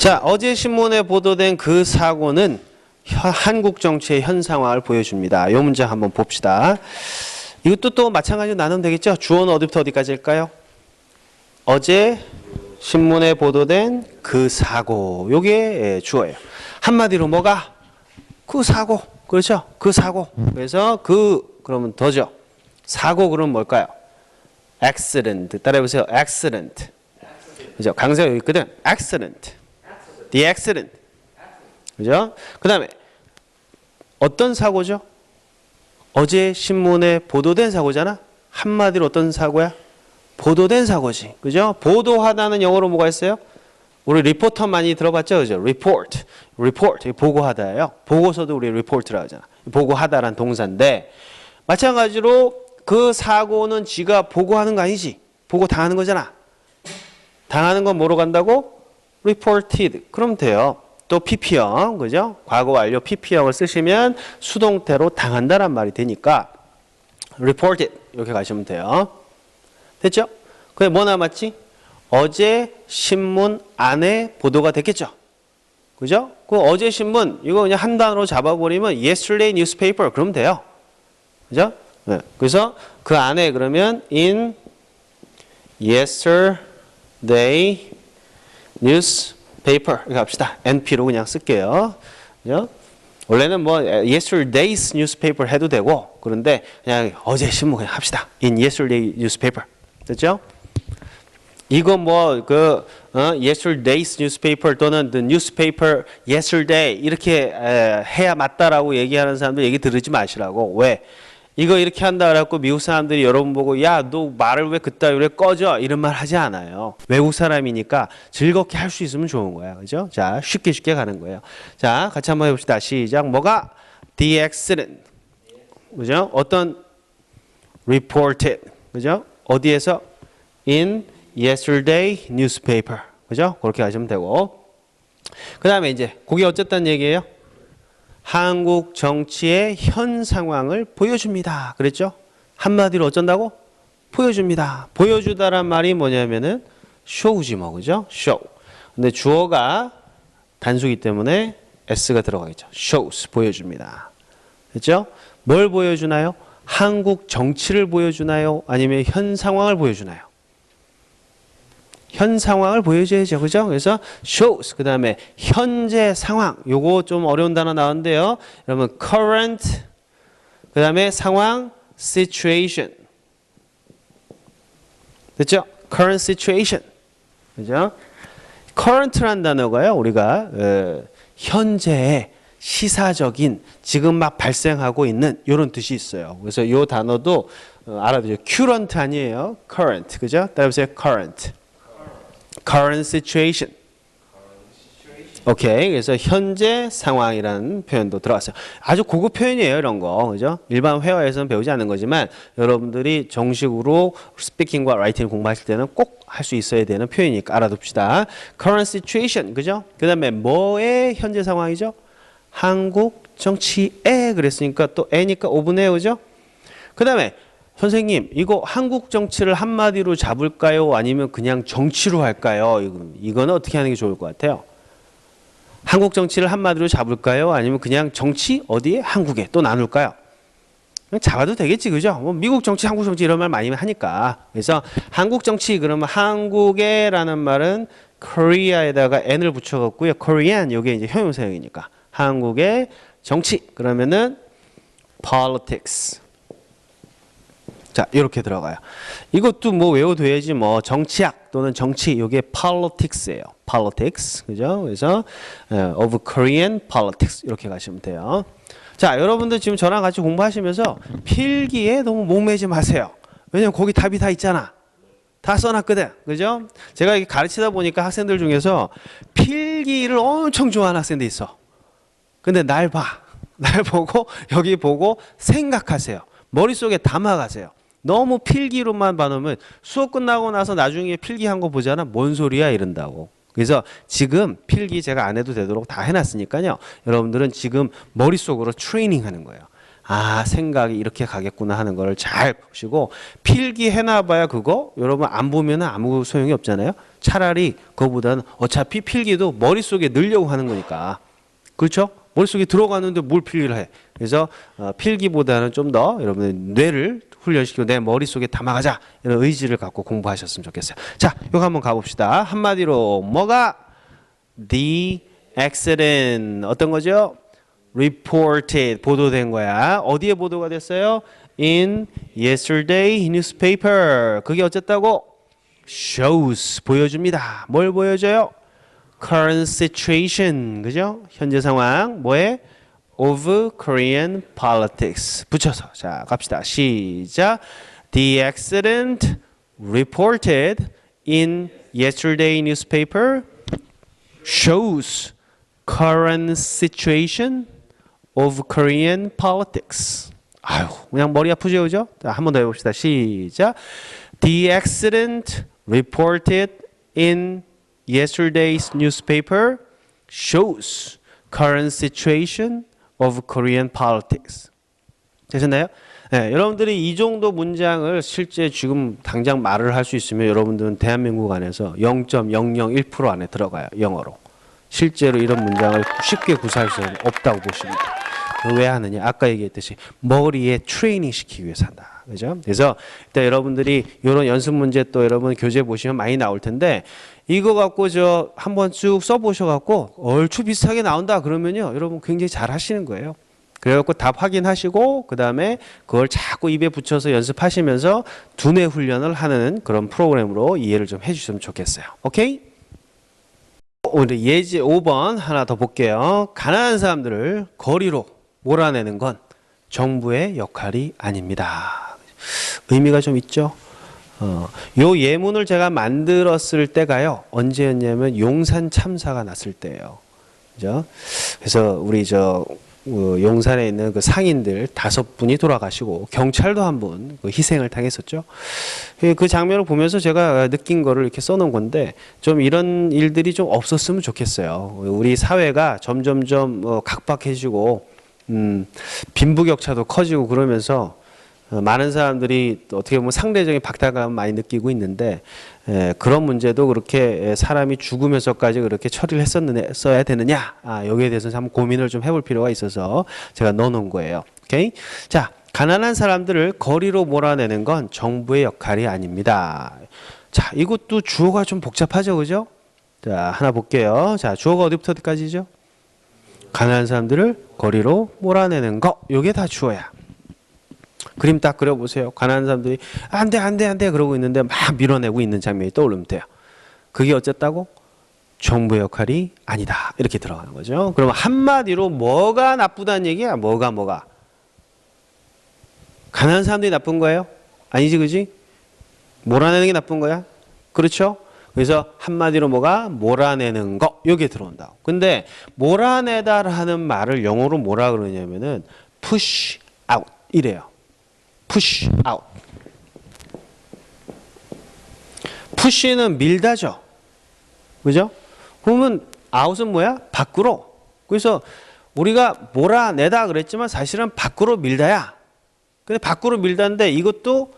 자, 어제 신문에 보도된 그 사고는 현- 한국 정치의 현 상황을 보여줍니다. 이 문제 한번 봅시다. 이것도 또 마찬가지로 나누면 되겠죠? 주어는 어디부터 어디까지일까요? 어제 신문에 보도된 그 사고. 요게 예, 주어예요. 한마디로 뭐가? 그 사고. 그렇죠? 그 사고. 그래서 그 그러면 더죠. 사고 그러면 뭘까요? accident. 따라해 보세요. accident. 그죠? 강세가 여기 있거든. accident. The accident. 그죠? 그 다음에 어떤 사고죠? 어제 신문에 보도된 사고잖아. 한마디로 어떤 사고야? 보도된 사고지. 그죠? 보도하다는 영어로 뭐가 있어요? 우리 리포터 많이 들어봤죠? 그죠? report. report. 보고하다예요. 보고서도 우리 report라고 하잖아. 보고하다란 동사인데 마찬가지로 그 사고는 지가 보고하는 거 아니지. 보고 당하는 거잖아. 당하는 건 뭐로 간다고? Reported. 그럼 돼요. 또 PP형, 그죠? 과거 완료 PP형을 쓰시면 수동태로 당한다란 말이 되니까 reported 이렇게 가시면 돼요. 됐죠? 그게 뭐 남았지? 어제 신문 안에 보도가 됐겠죠? 그죠? 그 어제 신문 이거 그냥 한 단어로 잡아버리면 yesterday newspaper 그러면 돼요. 그죠? 네. 그래서 그 안에 그러면 in yesterday newspaper 이렇게 합시다. NP로 그냥 쓸게요. 그죠? 원래는 뭐 yesterday's newspaper 해도 되고 그런데 그냥 어제 신문 그냥 합시다. in yesterday newspaper. 됐죠? 이거 뭐그 어, yesterday's newspaper 또는 the newspaper yesterday 이렇게 에, 해야 맞다라고 얘기하는 사람들 얘기 들으지 마시라고 왜 이거 이렇게 한다 그래갖고 미국 사람들이 여러분 보고 야 너 말을 왜 그따위로 해? 꺼져? 이런 말 하지 않아요. 외국 사람이니까 즐겁게 할 수 있으면 좋은 거야. 그죠? 자 쉽게 쉽게 가는 거예요. 자 같이 한번 해봅시다. 시작. 뭐가? the accident 그죠? 어떤? reported. 그죠? 어디에서? in yesterday newspaper. 그죠? 그렇게 하시면 되고. 그 다음에 이제, 그게 어쨌다는 얘기예요? 한국 정치의 현 상황을 보여줍니다. 그랬죠? 한마디로 어쩐다고? 보여줍니다. 보여주다란 말이 뭐냐면은, show지 뭐, 그죠? show. 근데 주어가 단수기 때문에 s가 들어가겠죠. shows, 보여줍니다. 됐죠? 뭘 보여주나요? 한국 정치를 보여주나요? 아니면 현 상황을 보여주나요? 현 상황을 보여줘야죠. 그죠? 그래서 shows 그 다음에 현재 상황 요거 좀 어려운 단어 나오는데요. 여러분 current 그 다음에 상황 situation 됐죠? current situation 그죠? current란 단어가요. 우리가 어, 현재의 시사적인 지금 막 발생하고 있는 이런 뜻이 있어요. 그래서 이 단어도 어, 알아두죠. current 아니에요. current 그죠? 따라해보세요. current current situation. 오케이. 그래서 현재 상황이라는 표현도 들어갔어요. 아주 고급 표현이에요, 이런 거. 그죠? 일반 회화에서는 배우지 않는 거지만 여러분들이 정식으로 스피킹과 라이팅 공부하실 때는 꼭 할 수 있어야 되는 표현이니까 알아둡시다. current situation. 그죠? 그다음에 뭐의 현재 상황이죠? 한국 정치에 그랬으니까 또 애니까 오분에 그죠? 그다음에 선생님, 이거 한국 정치를 한마디로 잡을까요? 아니면 그냥 정치로 할까요? 이거는 어떻게 하는 게 좋을 것 같아요? 한국 정치를 한마디로 잡을까요? 아니면 그냥 정치 어디에? 한국에 또 나눌까요? 잡아도 되겠지, 그죠? 뭐 미국 정치, 한국 정치 이런 말 많이 하니까. 그래서 한국 정치 그러면 한국에라는 말은 Korea에다가 n을 붙여갖고요. Korean 이게 이제 형용사형이니까 한국의 정치 그러면은 politics. 자, 이렇게 들어가요. 이것도 뭐 외워둬야지 뭐 정치학 또는 정치 요게 politics예요. politics. 그죠? 그래서 어, of Korean politics 이렇게 가시면 돼요. 자, 여러분들 지금 저랑 같이 공부하시면서 필기에 너무 목매지 마세요. 왜냐면 거기 답이 다 있잖아. 다 써놨거든. 그죠? 제가 이렇게 가르치다 보니까 학생들 중에서 필기를 엄청 좋아하는 학생도 있어. 근데 날 봐. 날 보고 여기 보고 생각하세요. 머릿속에 담아가세요. 너무 필기로만 봐놓으면 수업 끝나고 나서 나중에 필기한 거 보잖아. 뭔 소리야 이런다고. 그래서 지금 필기 제가 안 해도 되도록 다 해놨으니까요. 여러분들은 지금 머릿속으로 트레이닝 하는 거예요. 아, 생각이 이렇게 가겠구나 하는 거를 잘 보시고 필기 해놔봐야 그거 여러분 안 보면 아무 소용이 없잖아요. 차라리 그거보다는 어차피 필기도 머릿속에 넣으려고 하는 거니까. 그렇죠? 머릿속에 들어가는데 뭘 필기를 해. 그래서 어, 필기보다는 좀 더 여러분의 뇌를 훈련시키고 내 머릿속에 담아가자. 이런 의지를 갖고 공부하셨으면 좋겠어요. 자, 이거 한번 가봅시다. 한마디로 뭐가 the accident 어떤 거죠? reported 보도된 거야. 어디에 보도가 됐어요? in yesterday newspaper. 그게 어쨌다고? shows 보여줍니다. 뭘 보여줘요? current situation 그죠? 현재 상황 뭐에? of Korean politics 붙여서 자 갑시다 시작 The accident reported in yesterday newspaper shows current situation of Korean politics. 아유, 그냥 머리 아프죠, 그죠? 자, 한 번 더 해봅시다. 시작. The accident reported in yesterday's newspaper shows current situation of Korean politics. 되셨나요? 네, 여러분들이 이 정도 문장을 실제 지금 당장 말을 할 수 있으면 여러분들은 대한민국 안에서 0.001% 안에 들어가요. 영어로. 실제로 이런 문장을 쉽게 구사할 수는 없다고 돼요. 그왜 하느냐? 아까 얘기했듯이 머리에 트레이닝 시키기 위해서 한다. 그죠? 그래서 일단 여러분들이 이런 연습 문제 또 여러분 교재 보시면 많이 나올 텐데 이거 갖고 저 한번 쭉 써보셔 갖고 얼추 비슷하게 나온다 그러면요 여러분 굉장히 잘 하시는 거예요. 그래갖고 답 확인하시고 그 다음에 그걸 자꾸 입에 붙여서 연습하시면서 두뇌 훈련을 하는 그런 프로그램으로 이해를 좀 해주시면 좋겠어요. 오케이? 오늘 예제 5번 하나 더 볼게요. 가난한 사람들을 거리로 몰아내는 건 정부의 역할이 아닙니다. 의미가 좀 있죠? 어, 요 예문을 제가 만들었을 때가요. 언제였냐면 용산 참사가 났을 때예요. 그죠? 그래서 우리 저 어, 용산에 있는 그 상인들 다섯 분이 돌아가시고 경찰도 한분그 희생을 당했었죠. 그- 그 장면을 보면서 제가 느낀 거를 이렇게 써놓은 건데 좀 이런 일들이 좀 없었으면 좋겠어요. 우리 사회가 점점점 어, 각박해지고 음, 빈부격차도 커지고 그러면서 어, 많은 사람들이 또 어떻게 보면 상대적인 박탈감을 많이 느끼고 있는데 에, 그런 문제도 그렇게 에, 사람이 죽으면서까지 그렇게 처리를 했었느냐 써야 되느냐 아, 여기에 대해서 한번 고민을 좀 해볼 필요가 있어서 제가 넣어놓은 거예요. 오케이 자 가난한 사람들을 거리로 몰아내는 건 정부의 역할이 아닙니다. 자 이것도 주어가 좀 복잡하죠, 그죠? 자 하나 볼게요. 자 주어가 어디부터 어디까지죠? 가난한 사람들을 거리로 몰아내는 거 요게 다 주어야. 그림 딱 그려보세요. 가난한 사람들이 안 돼 안 돼 안 돼 그러고 있는데 막 밀어내고 있는 장면이 떠오르면 돼요. 그게 어쨌다고? 정부의 역할이 아니다. 이렇게 들어가는 거죠. 그럼 한마디로 뭐가 나쁘다는 얘기야? 뭐가 뭐가? 가난한 사람들이 나쁜 거예요? 아니지 그지? 몰아내는 게 나쁜 거야? 그렇죠? 그래서 한마디로 뭐가 몰아내는 거 여기에 들어온다. 근데 몰아내다라는 말을 영어로 뭐라 그러냐면은 push out 이래요. Push out. push는 밀다죠. 그죠? 그러면 out은 뭐야? 밖으로. 그래서 우리가 몰아내다 그랬지만 사실은 밖으로 밀다야. 근데 밖으로 밀다인데 이것도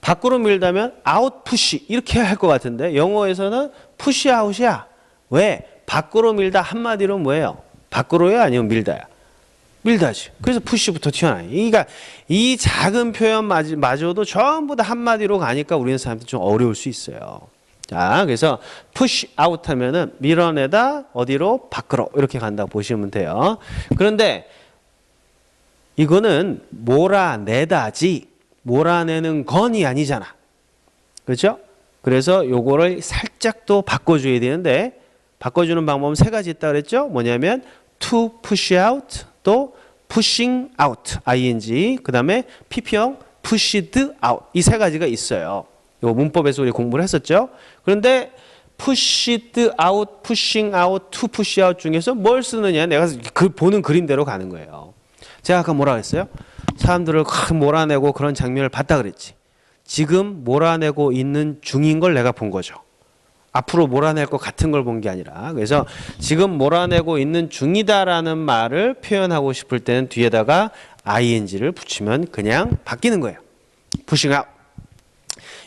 밖으로 밀다면 out push 이렇게 할 것 같은데 영어에서는 push out이야. 왜? 밖으로 밀다 한마디로 뭐예요? 밖으로야 아니면 밀다야? 밀다지. 그래서 푸시부터 튀어나와요. 그러니까 이 작은 표현 마저- 마저도 전부 다 한마디로 가니까 우리는 사람들이 좀 어려울 수 있어요. 자, 그래서 push 하면은 밀어내다 어디로 밖으로 이렇게 간다고 보시면 돼요. 그런데 이거는 몰아내다지 몰아내는 건이 아니잖아. 그렇죠? 그래서 요거를 살짝 또 바꿔줘야 되는데 바꿔주는 방법은 세 가지 있다 그랬죠? 뭐냐면 to push out 또 pushing out ing 그 다음에 pp형 pushed out 이 세 가지가 있어요. 요 문법에서 우리 공부를 했었죠. 그런데 pushed out, pushing out, to push out 중에서 뭘 쓰느냐 내가 그 보는 그림대로 가는 거예요. 제가 아까 뭐라 그랬어요? 사람들을 확 몰아내고 그런 장면을 봤다 그랬지. 지금 몰아내고 있는 중인 걸 내가 본 거죠. 앞으로 몰아낼 것 같은 걸 본 게 아니라 그래서 지금 몰아내고 있는 중이다라는 말을 표현하고 싶을 때는 뒤에다가 ing를 붙이면 그냥 바뀌는 거예요. pushing out.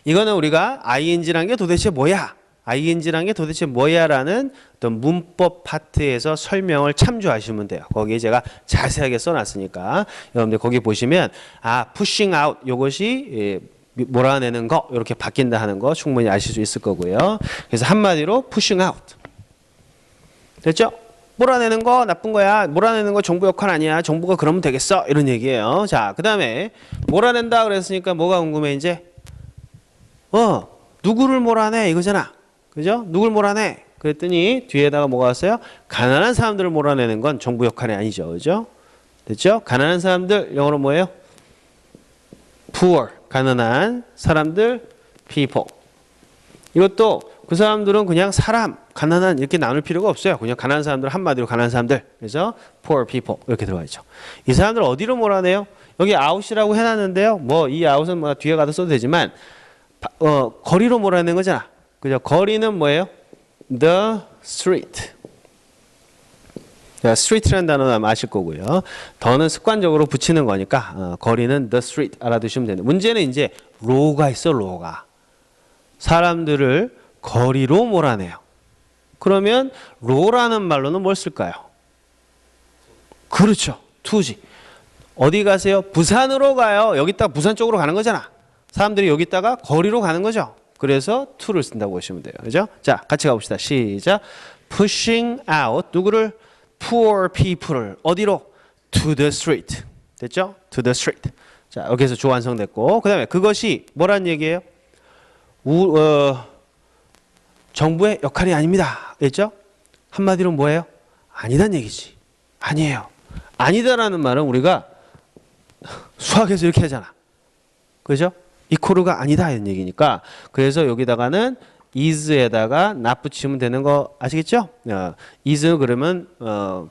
이거는 우리가 ing라는 게 도대체 뭐야? ing라는 게 도대체 뭐야라는 어떤 문법 파트에서 설명을 참조하시면 돼요. 거기에 제가 자세하게 써놨으니까 여러분들 거기 보시면 아 pushing out 요것이 예, 몰아내는 거 이렇게 바뀐다 하는 거 충분히 아실 수 있을 거고요. 그래서 한마디로 pushing out 됐죠? 몰아내는 거 나쁜 거야. 몰아내는 거 정부 역할 아니야. 정부가 그러면 되겠어. 이런 얘기예요. 자, 그 다음에 몰아낸다 그랬으니까 뭐가 궁금해 이제? 어, 누구를 몰아내 이거잖아. 그죠? 누굴 몰아내? 그랬더니 뒤에다가 뭐가 왔어요? 가난한 사람들을 몰아내는 건 정부 역할이 아니죠. 그죠? 됐죠? 가난한 사람들 영어로 뭐예요? poor. 가난한 사람들 people. 이것도 그 사람들은 그냥 사람, 가난한 이렇게 나눌 필요가 없어요. 그냥 가난한 사람들 한마디로 가난한 사람들. 그래서 poor people 이렇게 들어가 있죠. 이 사람들 어디로 몰아내요? 여기 out이라고 해놨는데요. 뭐이 out은 뭐 뒤에 가서 써도 되지만 바- 어, 거리로 몰아내는 거잖아. 그죠? 거리는 뭐예요? The street. 자, street라는 단어는 아실 거고요. 더는 습관적으로 붙이는 거니까 어, 거리는 the street 알아두시면 됩니다. 문제는 이제 로가 있어 로가. 사람들을 거리로 몰아내요. 그러면 로라는 말로는 뭘 쓸까요? 그렇죠. 투지. 어디 가세요? 부산으로 가요. 여기다가 부산 쪽으로 가는 거잖아. 사람들이 여기다가 거리로 가는 거죠. 그래서 to를 쓴다고 보시면 돼요. 그죠? 자, 같이 가봅시다. 시작. pushing out 누구를 poor people을 어디로 to the street. 됐죠? to the street. 자, 여기서 조 완성 됐고 그 다음에 그것이 뭐란 얘기예요? 우, 어, 정부의 역할이 아닙니다. 됐죠? 한마디로 뭐예요? 아니란 얘기지. 아니에요. 아니다라는 말은 우리가 수학에서 이렇게 하잖아. 그죠? 이코르가 아니다 이런 얘기니까 그래서 여기다가는 is에다가 not 붙이면 되는 거 아시겠죠? 어, is 그러면 어,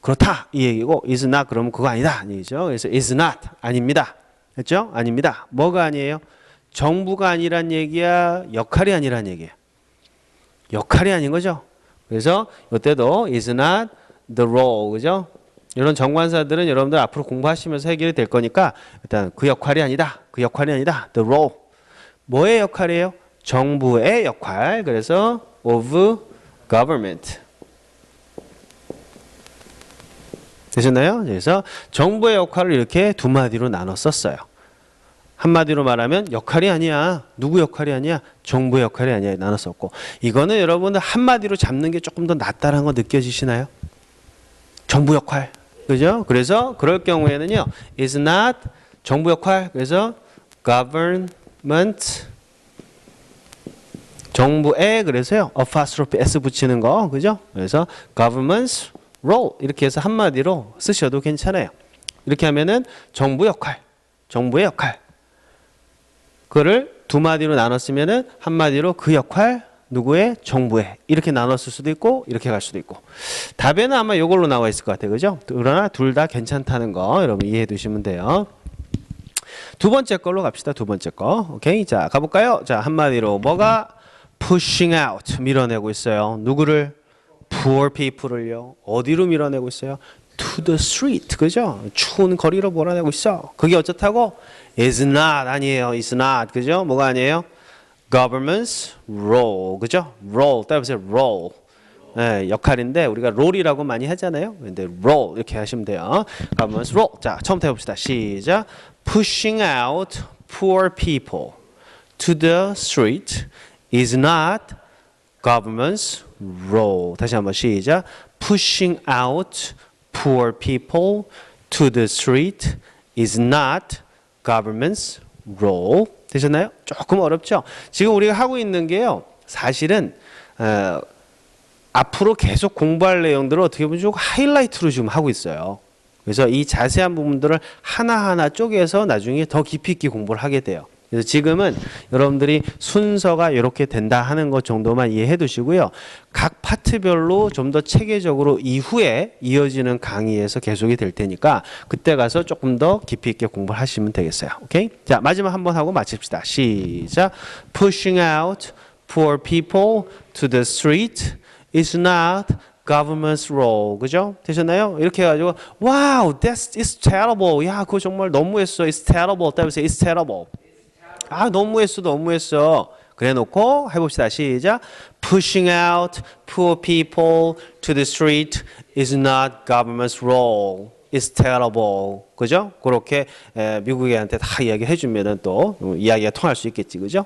그렇다 이 얘기고 is not 그러면 그거 아니다 이 얘기죠. 그래서 is not 아닙니다. 됐죠? 아닙니다. 뭐가 아니에요? 정부가 아니란 얘기야, 역할이 아니란 얘기야. 역할이 아닌 거죠. 그래서 이때도 is not the role 그죠? 이런 정관사들은 여러분들 앞으로 공부하시면서 해결이 될 거니까 일단 그 역할이 아니다. 그 역할이 아니다. the role. 뭐의 역할이에요? 정부의 역할. 그래서 of government. 되셨나요? 그래서 정부의 역할을 이렇게 두 마디로 나눠 썼어요. 한마디로 말하면 역할이 아니야. 누구 역할이 아니야? 정부의 역할이 아니야. 나눴었고. 이거는 여러분들 한마디로 잡는 게 조금 더 낫다는 거 느껴지시나요? 정부 역할. 그죠? 그래서 그럴 경우에는요. is not 정부 역할. 그래서 government 정부에 그래서요. apostrophe s 붙이는 거. 그죠? 그래서 government's role 이렇게 해서 한마디로 쓰셔도 괜찮아요. 이렇게 하면은 정부 역할. 정부의 역할. 그거를 두 마디로 나눴으면은 한 마디로 그 역할 누구의 정부의 이렇게 나눴을 수도 있고 이렇게 갈 수도 있고 답에는 아마 이걸로 나와 있을 것 같아요 그죠 그러나 둘 다 괜찮다는 거 여러분 이해해 두시면 돼요 두 번째 걸로 갑시다 두 번째 거 오케이 자 가볼까요 자 한마디로 뭐가 pushing out 밀어내고 있어요 누구를 poor people을요 어디로 밀어내고 있어요 to the street 그죠 추운 거리로 몰아내고 있어 그게 어쩌다고 is not 아니에요 is not 그죠 뭐가 아니에요 government's role 그죠 role 따라보세요 role 네, 역할인데 우리가 롤이라고 많이 하잖아요 근데 role 이렇게 하시면 돼요 government's role 자 처음부터 해 봅시다 시작 pushing out poor people to the street is not government's role. 다시 한번 시작. Pushing out poor people to the street is not government's role. 되셨나요? 조금 어렵죠? 지금 우리가 하고 있는 게요. 사실은 어, 앞으로 계속 공부할 내용들을 어떻게 보면 좀 하이라이트로 지금 하고 있어요. 그래서 이 자세한 부분들을 하나하나 쪼개서 나중에 더 깊이 있게 공부를 하게 돼요. 그래서 지금은 여러분들이 순서가 이렇게 된다 하는 것 정도만 이해해 두시고요. 각 파트별로 좀 더 체계적으로 이후에 이어지는 강의에서 계속이 될 테니까 그때 가서 조금 더 깊이 있게 공부를 하시면 되겠어요. 오케이? 자, 마지막 한번 하고 마칩시다. 시작. Pushing out poor people to the street is not government's role. 그죠? 되셨나요? 이렇게 해가지고 wow, that's it's terrible. 야, 그거 정말 너무했어. It's terrible. 따라서 it's terrible. 아 너무했어 너무했어 그래 놓고 해봅시다. 시작. Pushing out poor people to the street is not government's role. It's terrible. 그죠? 그렇게 에, 미국애한테 다 이야기해 주면은 또 이야기가 통할 수 있겠지. 그죠?